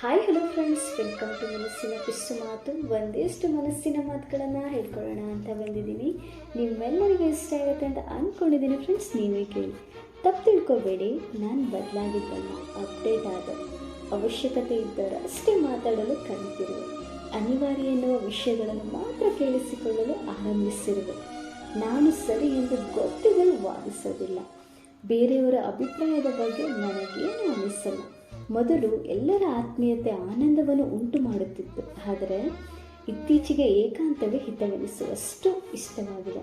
Hi hello friends welcome to ಮನಸ್ಸಿನ ಪಿಸ್ಸು ಮಾತು ಒಂದಿಷ್ಟು ಮನಸ್ಸಿನ ಮಾತುಗಳನ್ನು ಹೇಳ್ಕೊಳ್ಳೋಣ ಅಂತ ಬಂದಿದ್ದೀನಿ ನಿಮ್ಮೆಲ್ಲರಿಗೂ ಇಷ್ಟ ಆಗುತ್ತೆ ಅಂತ ಅಂದ್ಕೊಂಡಿದ್ದೀನಿ ಫ್ರೆಂಡ್ಸ್ ನೀವೇ ಕೇಳಿ ತಪ್ಪು ತಿಳ್ಕೊಬೇಡಿ ನಾನು ಬದಲಾಗಿದ್ದಲ್ಲ ಅಪ್ಡೇಟ್ ಆದ ಅವಶ್ಯಕತೆ ಇದ್ದರೆ ಅಷ್ಟೇ ಮಾತಾಡಲು ಕಲಿತಿರುವೆ ಅನಿವಾರ್ಯ ಎನ್ನುವ ವಿಷಯಗಳನ್ನು ಮಾತ್ರ ಕೇಳಿಸಿಕೊಳ್ಳಲು ಆರಂಭಿಸಿರುವೆ ನಾನು ಸರಿ ಎಂದು ಗೊತ್ತಿದ್ದರೂ ವಾದಿಸೋದಿಲ್ಲ ಬೇರೆಯವರ ಅಭಿಪ್ರಾಯದ ಬಗ್ಗೆ ನನಗೇನು ಅನಿಸಲ್ಲ ಮೊದಲು ಎಲ್ಲರ ಆತ್ಮೀಯತೆ ಆನಂದವನ್ನು ಉಂಟು ಮಾಡುತ್ತಿತ್ತು. ಆದರೆ ಇತ್ತೀಚೆಗೆ ಏಕಾಂತವೇ ಹಿತವೆನಿಸುವಷ್ಟು ಇಷ್ಟವಾಗಿದೆ.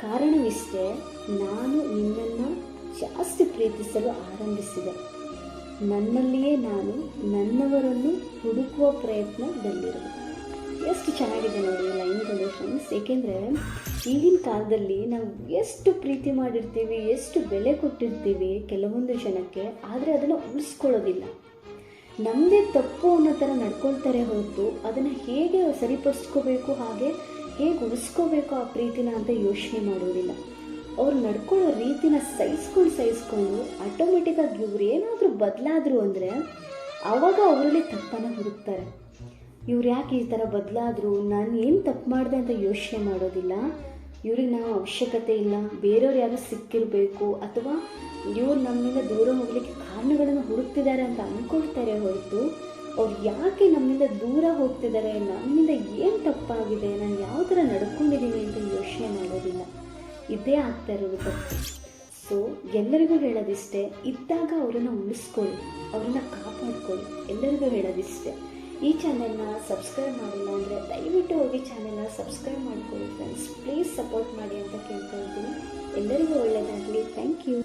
ಕಾರಣವಿಷ್ಟೇ, ನಾನು ನಿನ್ನನ್ನು ಜಾಸ್ತಿ ಪ್ರೀತಿಸಲು ಆರಂಭಿಸಿದೆ. ನನ್ನಲ್ಲಿಯೇ ನಾನು ನನ್ನವರನ್ನು ಹುಡುಕುವ ಪ್ರಯತ್ನದಲ್ಲಿರುವೆ. ಎಷ್ಟು ಚೆನ್ನಾಗಿದೆ ನೋಡಿ ಲೈನ್ಗಳು ಫ್ರೆಂಡ್ಸ್, ಏಕೆಂದರೆ ಈಗಿನ ಕಾಲದಲ್ಲಿ ನಾವು ಎಷ್ಟು ಪ್ರೀತಿ ಮಾಡಿರ್ತೀವಿ, ಎಷ್ಟು ಬೆಲೆ ಕೊಟ್ಟಿರ್ತೀವಿ ಕೆಲವೊಂದು ಜನಕ್ಕೆ, ಆದರೆ ಅದನ್ನು ಉಳಿಸ್ಕೊಳ್ಳೋದಿಲ್ಲ. ನಮ್ಮದೇ ತಪ್ಪು ಅನ್ನೋ ಥರ ನಡ್ಕೊಳ್ತಾರೆ ಹೊರತು ಅದನ್ನು ಹೇಗೆ ಸರಿಪಡಿಸ್ಕೋಬೇಕು, ಹಾಗೆ ಹೇಗೆ ಉಳಿಸ್ಕೋಬೇಕು ಆ ಪ್ರೀತಿನ ಅಂತ ಯೋಚನೆ ಮಾಡೋದಿಲ್ಲ. ಅವ್ರು ನಡ್ಕೊಳ್ಳೋ ರೀತಿನ ಸಹಿಸ್ಕೊಂಡು ಸಹಿಸ್ಕೊಂಡು ಆಟೋಮೆಟಿಕ್ಕಾಗಿ ಇವ್ರು ಏನಾದರೂ ಬದಲಾದರು ಅಂದರೆ ಆವಾಗ ಅವರಲ್ಲಿ ತಪ್ಪನ್ನು ಹುಡುಕ್ತಾರೆ. ಇವ್ರು ಯಾಕೆ ಈ ಥರ ಬದಲಾದರು? ನಾನು ಏನು ತಪ್ಪು ಮಾಡಿದೆ ಅಂತ ಯೋಚನೆ ಮಾಡೋದಿಲ್ಲ. ಇವ್ರಿಗೆ ನಾವು ಅವಶ್ಯಕತೆ ಇಲ್ಲ. ಬೇರೆಯವ್ರು ಯಾರು ಸಿಕ್ಕಿರಬೇಕು ಅಥವಾ ಇವ್ರು ನಮ್ಮಿಂದ ದೂರ ಹೋಗಲಿಕ್ಕೆ ಕಾರಣಗಳನ್ನು ಹುಡುಕ್ತಿದ್ದಾರೆ ಅಂತ ಅಂದ್ಕೊಳ್ತಾರೆ ಹೊರತು ಅವ್ರು ಯಾಕೆ ನಮ್ಮಿಂದ ದೂರ ಹೋಗ್ತಿದ್ದಾರೆ? ನಮ್ಮಿಂದ ಏನು ತಪ್ಪಾಗಿದೆ? ನಾನು ಯಾವ ಥರ ನಡ್ಕೊಂಡಿದ್ದೀನಿ ಅಂತ ಯೋಚನೆ ಮಾಡೋದಿಲ್ಲ. ಇದೇ ಆಗ್ತಾ ಇರೋದು. ತಪ್ಪು ಸೊ ಎಲ್ಲರಿಗೂ ಹೇಳೋದಿಷ್ಟೇ, ಇದ್ದಾಗ ಅವರನ್ನು ಉಳಿಸ್ಕೊಳ್ಳಿ. ಅವರನ್ನು ಕಾಪಾಡ್ಕೊಳ್ಳಿ. ಎಲ್ಲರಿಗೂ ಹೇಳೋದಿಷ್ಟೇ. ಈ ಚಾನೆಲ್ನ ಸಬ್ಸ್ಕ್ರೈಬ್ ಮಾಡಿಲ್ಲ ಅಂದರೆ ದಯವಿಟ್ಟು ಹೋಗಿ ಚಾನೆಲ್ನ ಸಬ್ಸ್ಕ್ರೈಬ್ ಮಾಡ್ಕೊಳ್ಳಿ ಫ್ರೆಂಡ್ಸ್ ಪ್ಲೀಸ್ ಸಪೋರ್ಟ್ ಮಾಡಿ ಅಂತ ಕೇಳ್ತಾ ಇದ್ದೀನಿ. ಎಲ್ಲರಿಗೂ ಒಳ್ಳೆಯದಾಗಲಿ ಥ್ಯಾಂಕ್ ಯು